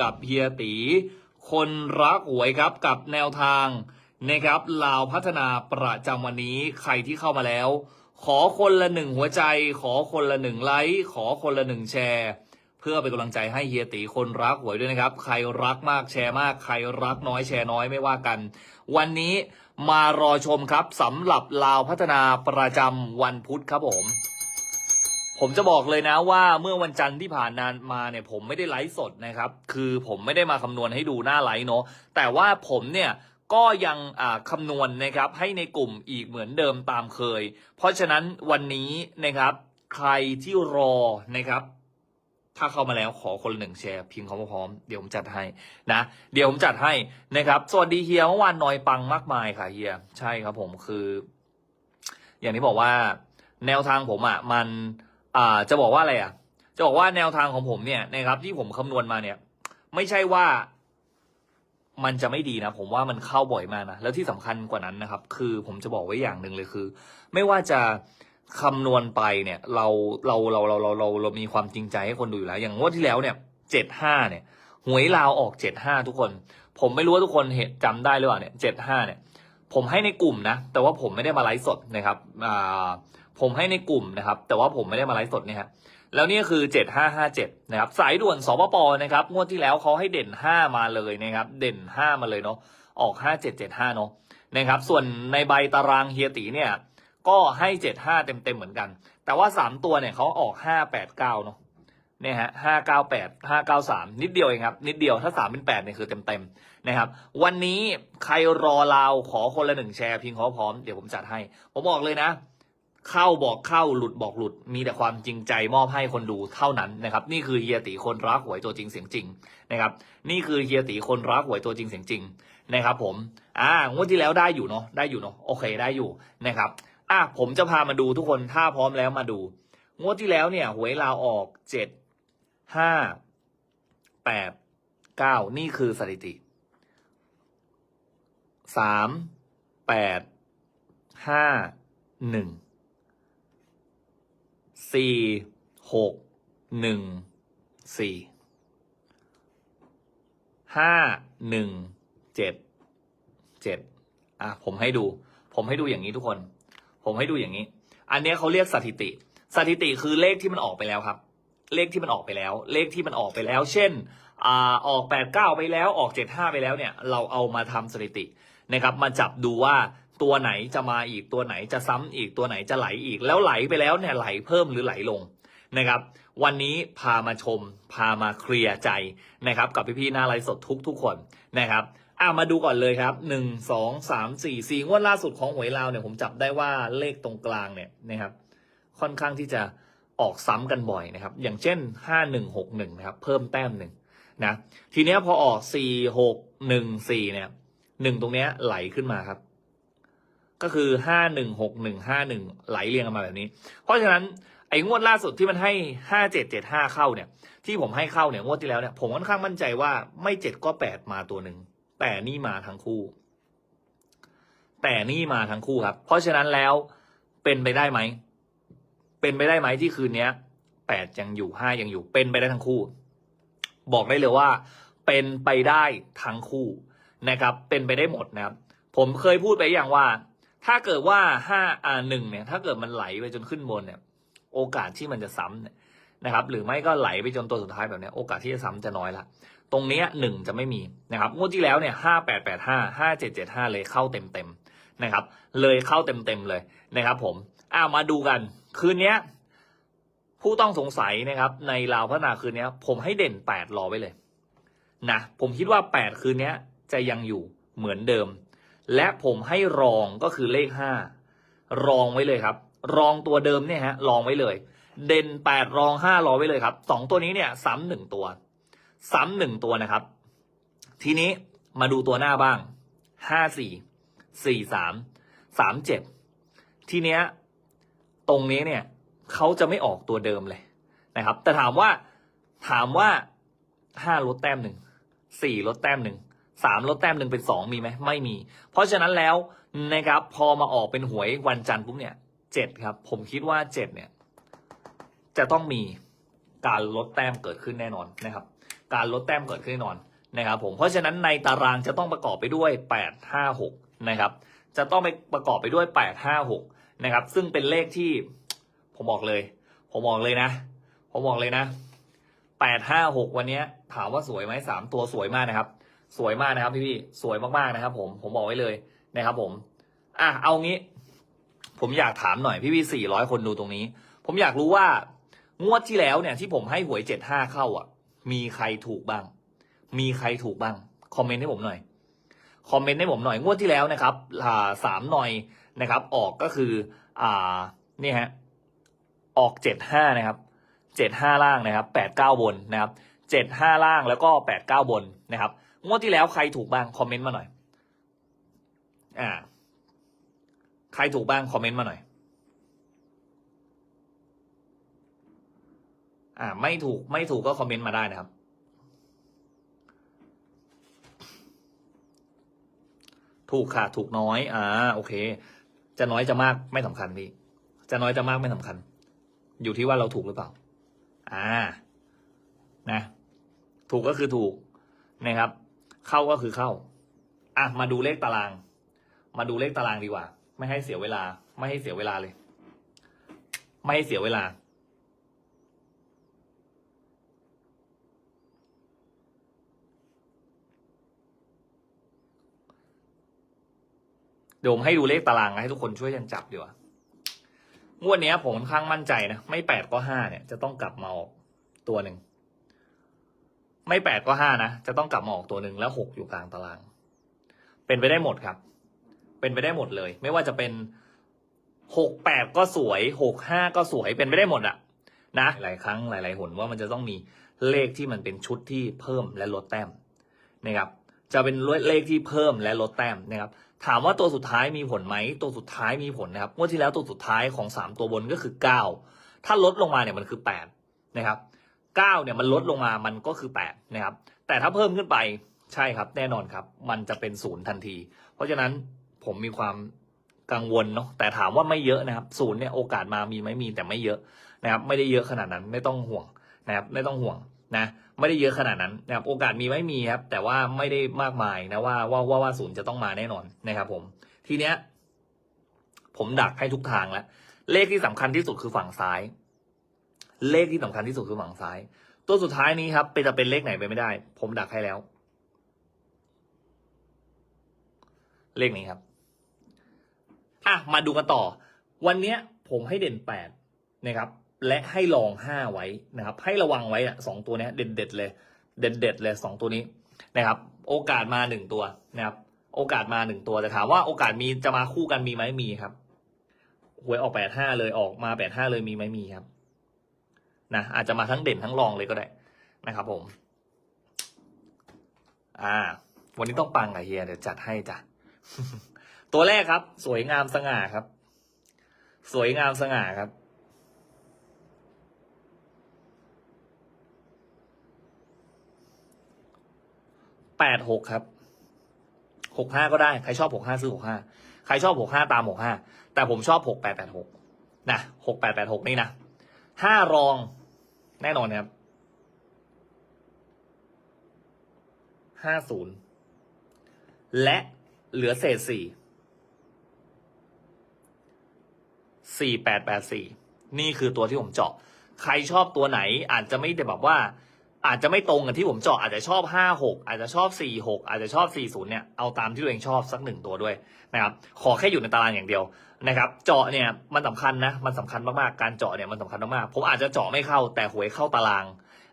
กับเฮียตี คนรักหวยครับกับแนวทางนะครับลาวพัฒนาประจำวันนี้ใครที่เข้ามาแล้ว ขอคนละหนึ่งหัวใจ ขอคนละหนึ่งไลค์ขอคนละหนึ่งแชร์ เพื่อเป็นกำลังใจให้เฮียตีคนรักหวยด้วยนะครับ ใครรักมากแชร์มาก ใครรักน้อยแชร์น้อยไม่ว่ากัน วันนี้มารอชมครับสำหรับลาวพัฒนาประจำวันพุธครับผม ผมจะบอกเลยนะว่าเมื่อวันจันทร์ที่ผ่านนานมาเนี่ยผมไม่ได้ไลฟ์สดนะครับ คือผมไม่ได้มาคำนวณให้ดูหน้าไลฟ์เนาะแต่ว่าผมเนี่ยก็ยังอ่าคำนวณนะครับให้ในกลุ่มอีกเหมือนเดิมตามเคย เพราะฉะนั้นวันนี้นะครับ ใครที่รอนะครับ ถ้าเข้ามาแล้วขอคนหนึ่งแชร์พิมพ์คำว่าพร้อมเดี๋ยวผมจัดให้นะเดี๋ยวผมจัดให้นะครับสวัสดีเฮียเมื่อวานนอยปังมากมายค่ะเฮียใช่ครับผมคือ อย่างที่บอกว่า แนวทางผมอะมัน อ่าจะบอกว่าอะไรอะ จะบอกว่าแนวทางของผมเนี่ยนะครับที่ผมคำนวณมาเนี่ย ไม่ใช่ว่ามันจะไม่ดีนะ ผมว่ามันเข้าบ่อยมากนะ แล้วที่สำคัญกว่านั้นนะครับ คือผมจะบอกไว้อย่างหนึ่งเลยคือ ไม่ว่าจะคำนวณไปเนี่ย เราเราเราเราเราเราเรามีความจริงใจให้คนดูอยู่แล้ว อย่างงวดที่แล้วเนี่ยเจ็ดห้าเนี่ยหวยลาวออกเจ็ดห้าทุกคน ผมไม่รู้ว่าทุกคนเห็นจำได้หรือเปล่าเนี่ยเจ็ดห้าเนี่ย ผมให้ในกลุ่มนะ แต่ว่าผมไม่ได้มาไลฟ์สดนะครับอ่า ผมให้ในกลุ่มนะครับ แต่ว่าผมไม่ได้มาไลฟ์สดเนี่ยครับแล้วนี่คือเจ็ดห้าห้าเจ็ดนะครับ สายด่วนสปปนะครับ งวดที่แล้วเขาให้เด่นห้ามาเลยนะครับ เด่นห้ามาเลยเนาะ ออกห้าเจ็ดเจ็ดห้าเนาะ นะครับ ส่วนในใบตารางเฮียตีเนี่ย ก็ให้เจ็ดห้าเต็มเต็มๆ เหมือนกัน แต่ว่าสามตัวเนี่ยเขาออกห้าแปดเก้าเนาะ เนี่ยฮะห้าเก้าแปดห้าเก้าสามนิดเดียวเองครับ นิดเดียว ถ้าสามเป็นแปดเนี่ยคือเต็มเต็มๆ นะครับ วันนี้ใครรอเราขอคนละหนึ่งแชร์พิงขอพร้อม เดี๋ยวผมจัดให้ ผมบอกเลยนะ เข้าบอกเข้าหลุดบอกหลุด มีแต่ความจริงใจมอบให้คนดูเท่านั้นนะครับ นี่คือเฮียตีคนรักหวยตัวจริงเสียงจริงนะครับ นี่คือเฮียตีคนรักหวยตัวจริงเสียงจริงนะครับ ผม อ่างวดที่แล้วได้อยู่เนาะได้อยู่เนาะโอเคได้อยู่นะครับอะผมจะพามาดูทุกคนถ้าพร้อมแล้วมาดู งวดที่แล้วเนี่ยหวยลาวออกเจ็ดห้าแปดเก้านี่คือสถิติสามแปดห้าหนึ่ง สี่หกหนึ่งสี่ห้าหนึ่งเจ็ดเจ็ดอะผมให้ดู ผมให้ดูอย่างนี้ทุกคน ผมให้ดูอย่างนี้ อันนี้เขาเรียกสถิติ สถิติคือเลขที่มันออกไปแล้วครับ เลขที่มันออกไปแล้ว เลขที่มันออกไปแล้ว เช่นอ่าออกแปดเก้าไปแล้วออกเจ็ดห้าไปแล้วเนี่ย เราเอามาทำสถิตินะครับ มาจับดูว่า ตัวไหนจะมาอีกตัวไหนจะซ้ำอีกตัวไหนจะไหลอีก แล้วไหลไปแล้วเนี่ยไหลเพิ่มหรือไหลลงนะครับ วันนี้พามาชม พามาเคลียร์ใจนะครับ กับพี่ๆหน้าไลฟ์สดทุกทุกคนนะครับอ่ามาดูก่อนเลยครับหนึ่งสองสามสี่สี่งวดล่าสุดของหวยลาวเนี่ยผมจับได้ว่าเลขตรงกลางเนี่ยนะครับ ค่อนข้างที่จะออกซ้ำกันบ่อยนะครับ อย่างเช่นห้าหนึ่งหกหนึ่งนะครับ เพิ่มแต้มหนึ่งนะทีเนี้ยพอออกสี่หกหนึ่งสี่เนี่ยหนึ่งตรงเนี้ยไหลขึ้นมาครับ ก็คือห้าหนึ่งหกหนึ่งห้าหนึ่งไหลเรียงกันมาแบบนี้ เพราะฉะนั้นไอ้งวดล่าสุดที่มันให้ห้าเจ็ดเจ็ดห้าเข้าเนี่ย ที่ผมให้เข้าเนี่ยงวดที่แล้วเนี่ยผมค่อนข้างมั่นใจว่าไม่เจ็ดก็แปดมาตัวหนึ่งแต่นี่มาทั้งคู่ แต่นี่มาทั้งคู่ครับ เพราะฉะนั้นแล้วเป็นไปได้ไหมเป็นไปได้ไหมที่คืนเนี้ยแปดยังอยู่ห้ายังอยู่ เป็นไปได้ทั้งคู่ บอกได้เลยว่า เป็นไปได้ทั้งคู่นะครับ เป็นไปได้หมดนะครับ ผมเคยพูดไปอย่างว่า ถ้าเกิดว่าห้าอ่าหนึ่งเนี่ย ถ้าเกิดมันไหลไปจนขึ้นบนเนี่ย โอกาสที่มันจะซ้ำเนี่ยนะครับ หรือไม่ก็ไหลไปจนตัวสุดท้ายแบบเนี้ยโอกาสที่จะซ้ำจะน้อยละตรงนี้หนึ่งจะไม่มีนะครับงวดที่แล้วเนี่ยห้าแปดแปดห้าห้าเจ็ดเจ็ดห้าเลยเข้าเต็มเต็มๆนะครับ เลยเข้าเต็มเต็มๆเลยนะครับ ผมอ้ามาดูกัน คืนนี้ผู้ต้องสงสัยนะครับ ในลาวพัฒนาคืนนี้ผมให้เด่นแปดรอไว้เลยนะผมคิดว่าแปดคืนนี้จะยังอยู่เหมือนเดิม และผมให้รองก็คือเลขห้ารองไว้เลยครับ รองตัวเดิมเนี่ยฮะรองไว้เลย เด่นแปดรองห้ารอไว้เลยครับสองตัวนี้เนี่ยซ้ำหนึ่งตัว ซ้ำหนึ่งตัวนะครับ ทีนี้มาดูตัวหน้าบ้างห้าสี่สี่สามสามเจ็ดทีเนี้ยตรงนี้เนี่ยเขาจะไม่ออกตัวเดิมเลยนะครับ แต่ถามว่าถามว่าห้าลดแต้มหนึ่งสี่ลดแต้มหนึ่ง สามลดแต้มหนึ่งเป็นสองมีไหมไม่มี เพราะฉะนั้นแล้วนะครับพอมาออกเป็นหวยวันจันทร์ปุ๊บเนี่ยเจ็ดครับ ผมคิดว่าเจ็ดเนี่ย จะต้องมีการลดแต้มเกิดขึ้นแน่นอนนะครับ การลดแต้มเกิดขึ้นแน่นอนนะครับ ผมเพราะฉะนั้นในตารางจะต้องประกอบไปด้วยแปดห้าหกนะครับ จะต้องไปประกอบไปด้วยแปดห้าหกนะครับ ซึ่งเป็นเลขที่ผมบอกเลย ผมบอกเลยนะ ผมบอกเลยนะแปดห้าหกวันนี้ถามว่าสวยไหมสามตัวสวยมากนะครับ สวยมากนะครับพี่พี่สวยมากๆนะครับ ผมผมบอกไว้เลยนะครับ ผม อะเอางี้ ผมอยากถามหน่อยพี่พี่สี่ร้อยคนดูตรงนี้ ผมอยากรู้ว่างวดที่แล้วเนี่ยที่ผมให้หวยเจ็ดห้าเข้าอะ มีใครถูกบ้าง มีใครถูกบ้างคอมเมนต์ให้ผมหน่อยคอมเมนต์ให้ผมหน่อยงวดที่แล้วนะครับอ่าสามหน่อยนะครับ ออกก็คือ อ่านี่ฮะออกเจ็ดห้านะครับเจ็ดห้าล่างนะครับแปดเก้าบนนะครับเจ็ดห้าล่างแล้วก็แปดเก้าบนนะครับ งวดที่แล้วใครถูกบ้างคอมเมนต์มาหน่อย อ่า ใครถูกบ้างคอมเมนต์มาหน่อย อ่า ไม่ถูกไม่ถูกก็คอมเมนต์มาได้นะครับ ถูกค่ะถูกน้อย อ่า โอเค จะน้อยจะมากไม่สำคัญพี่ จะน้อยจะมากไม่สำคัญ อยู่ที่ว่าเราถูกหรือเปล่า อ่า นะ ถูกก็คือถูกนะครับ เข้าก็คือเข้า อะมาดูเลขตาราง มาดูเลขตารางดีกว่า ไม่ให้เสียเวลา ไม่ให้เสียเวลาเลย ไม่ให้เสียเวลา เดี๋ยวผมให้ดูเลขตารางให้ทุกคนช่วยกันจับดีกว่างวดนี้ผมค่อนข้างมั่นใจนะ ไม่แปดก็ห้าเนี่ย จะต้องกลับมาออกตัวหนึ่ง ไม่แปดก็ห้านะ จะต้องกลับมาออกตัวหนึ่งแล้วหกอยู่กลางตาราง เป็นไปได้หมดครับ เป็นไปได้หมดเลย ไม่ว่าจะเป็นหกแปดก็สวยหกห้าก็สวยเป็นไปได้หมดอะนะ หลายครั้งหลาย ๆ หนว่ามันจะต้องมีเลขที่มันเป็นชุดที่เพิ่มและลดแต้มนะครับ จะเป็นเลขที่เพิ่มและลดแต้มนะครับ ถามว่าตัวสุดท้ายมีผลไหมตัวสุดท้ายมีผลนะครับงวดที่แล้วตัวสุดท้ายของสามตัวบนก็คือเก้าถ้าลดลงมาเนี่ยมันคือแปดนะครับ เก้าเนี่ยมันลดลงมามันก็คือแปดนะครับ แต่ถ้าเพิ่มขึ้นไปใช่ครับ แน่นอนครับ มันจะเป็นศูนย์ทันที เพราะฉะนั้นผมมีความกังวลเนาะแต่ถามว่าไม่เยอะนะครับศูนย์เนี่ยโอกาสมามีไหมมีแต่ไม่เยอะนะครับไม่ได้เยอะขนาดนั้นไม่ต้องห่วงนะครับไม่ต้องห่วงนะไม่ได้เยอะขนาดนั้นนะครับโอกาสมีไม่มีครับ แต่ว่าไม่ได้มากมายนะว่าว่าว่าว่าศูนย์จะต้องมาแน่นอนนะครับ ผมทีเนี้ยผมดักให้ทุกทางแล้วเลขที่สำคัญที่สุดคือฝั่งซ้าย เลขที่สำคัญที่สุดคือฝั่งซ้าย ตัวสุดท้ายนี้ครับเป็นจะเป็นเลขไหนไปไม่ได้ ผมดักให้แล้ว เลขนี้ครับ อะมาดูกันต่อ วันเนี้ย ผมให้เด่นแปดนะครับ และให้ลองห้าไว้นะครับ ให้ระวังไว้อะสองตัวเนี้ยเด็ดเด็ดเลย เด็ดเด็ดเลยสองตัวนี้นะครับ โอกาสมาหนึ่งตัวนะครับ โอกาสมาหนึ่งตัวแต่ถามว่าโอกาสมีจะมาคู่กันมีไหมมีครับหวยออกแปดห้าเลยออกมาแปดห้าเลยมีไหมมีครับ นะอาจจะมาทั้งเด่นทั้งรองเลยก็ได้นะครับผม อ่า วันนี้ต้องปังกับเฮียเดี๋ยวจัดให้จ้ะตัวแรกครับ สวยงามสง่าครับ สวยงามสง่าครับ แปดหกครับ หกห้าก็ได้ ใครชอบหกห้าซื้อหกห้า ใครชอบหกห้าตามหกห้า แต่ผมชอบหกแปดแปดหกนะหกแปดแปดหกนี่นะห้ารอง แน่นอนครับห้าศูนย์และเหลือเศษสี่สี่แปดแปดสี่นี่คือตัวที่ผมเจาะ ใครชอบตัวไหนอาจจะไม่ได้แบบว่า อาจจะไม่ตรงกับที่ผมเจาะอาจจะชอบห้าหกอาจจะชอบสี่หกอาจจะชอบสี่ศูนย์เนี่ยเอาตามที่ตัวเองชอบสักหนึ่งตัวด้วยนะครับขอแค่อยู่ในตารางอย่างเดียวนะครับเจาะเนี่ยมันสำคัญนะมันสำคัญมากๆการเจาะเนี่ยมันสำคัญมากๆผมอาจจะเจาะไม่เข้าแต่หวยเข้าตาราง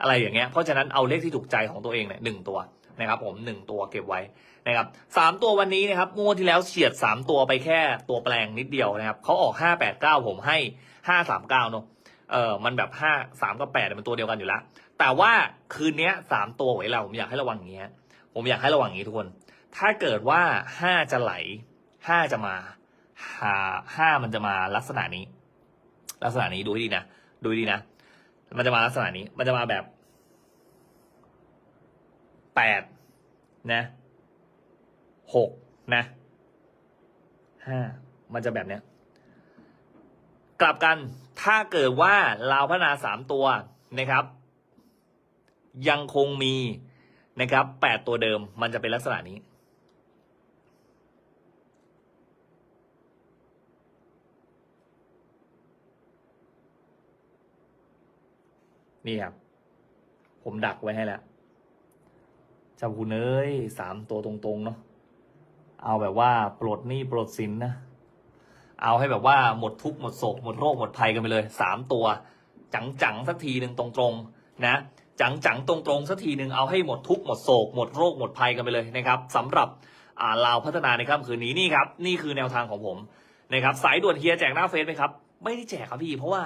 อะไรอย่างเงี้ยเพราะฉะนั้นเอาเลขที่ถูกใจของตัวเองเนี่ยหนึ่งตัวนะครับผมหนึ่งตัวเก็บไว้นะครับสามตัววันนี้นะครับงวดที่แล้วเฉียดสามตัวไปแค่ตัวแปลงนิดเดียวนะครับเขาออกห้าแปดเก้าผมให้ห้าสามเก้าเนอะเออมันแบบห้าสามกับแปดมันตัวเดียวกันอยู่แล้ว แต่ว่าคืนนี้สามตัวไว้เราผมอยากให้ระวังอย่างเงี้ยผมอยากให้ระวังอย่างนี้ทุกคน ถ้าเกิดว่าห้าจะไหลห้าจะมาหาห้ามันจะมาลักษณะนี้ ลักษณะนี้ดูให้ดีนะดูให้ดีนะมันจะมาลักษณะนี้ มันจะมาแบบแปดนะหกนะห้ามันจะแบบเนี้ย กลับกันถ้าเกิดว่าเราพัฒนาสามตัวนะครับ ยังคงมีนะครับแปดตัวเดิมมันจะเป็นลักษณะนี้นี่ครับ ผมดักไว้ให้แล้วเจ้าคุณเอ้ยสามตัวตรงๆเนาะเอาแบบว่าปลดหนี้ปลดสินนะ เอาให้แบบว่าหมดทุกข์หมดโศกหมดโรคหมดภัยกันไปเลยสามตัว จังจังๆสักทีหนึ่งตรงๆนะ จังๆ ตรงๆสักทีหนึ่งเอาให้หมดทุกหมดโศก หมดโรคหมดภัยกันไปเลยนะครับสำหรับอ่าลาวพัฒนาในค่ำคืนนี้นี่ครับนี่คือแนวทางของผมนะครับสายด่วนเฮียแจกหน้าเฟซไหมครับไม่ได้แจกครับพี่ เพราะว่า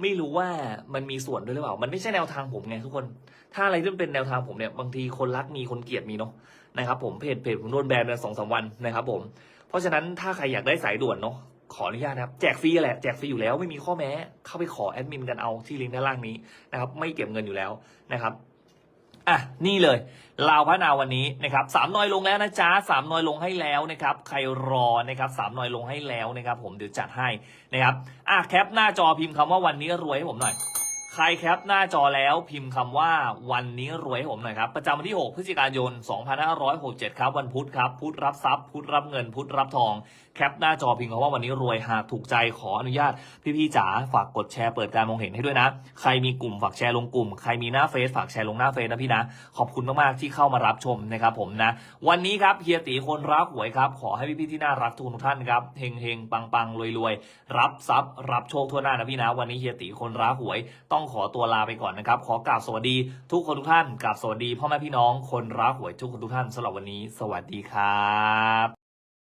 ไม่รู้ว่ามันมีส่วนด้วยหรือเปล่า มันไม่ใช่แนวทางผมไงทุกคน ถ้าอะไรที่มันเป็นแนวทางผมเนี่ยบางทีคนรักมีคนเกลียดมีเนาะนะครับผมเพจเพจผมโดนแบนไปสองสามวันนะครับผมเพราะฉะนั้นถ้าใครอยากได้สายด่วนเนาะ ขออนุญาตนะครับ แจกฟรีแหละ แจกฟรีอยู่แล้วไม่มีข้อแม้ เข้าไปขอแอดมินกันเอาที่ลิงก์ด้านล่างนี้นะครับ ไม่เก็บเงินอยู่แล้วนะครับอะนี่เลยลาวพระนาวันนี้นะครับสามนอยลงแล้วนะจ๊ะสามนอยลงให้แล้วนะครับ ใครรอนะครับสามนอยลงให้แล้วนะครับ ผมเดี๋ยวจัดให้นะครับอะแคปหน้าจอพิมพ์คำว่าวันนี้รวยให้ผมหน่อย ใครแคปหน้าจอแล้วพิมพ์คำว่าวันนี้รวยให้ผมหน่อยครับ ประจำวันที่ 6 พฤศจิกายน 2567 ครับ วันพุธครับ พุธรับทรัพย์ พุธรับเงิน พุธรับทอง แคปหน้าจอพิมพ์คำว่าวันนี้รวยหากถูกใจขออนุญาต พี่ๆจ๋าฝากกดแชร์เปิดการมองเห็นให้ด้วยนะ ใครมีกลุ่มฝากแชร์ลงกลุ่ม ใครมีหน้าเฟซฝากแชร์ลงหน้าเฟซนะพี่นะ ขอบคุณมากๆที่เข้ามารับชมนะครับผมนะ วันนี้ครับเฮียตีคนรักหวยครับ ขอให้พี่ๆที่น่ารักทุกท่านครับ เฮงเฮงปังปังรวยรวยรับทรัพย์ รับโชคทั่วหน้านะพี่นะ วันนี้เฮียตีคนรักหวยต้องขอตัวลาไปก่อนนะครับ ขอกราบสวัสดีทุกคนทุกท่านกราบสวัสดีพ่อแม่พี่น้องคนรักหวยทุกคนทุกท่านสำหรับวันนี้ สวัสดีครับ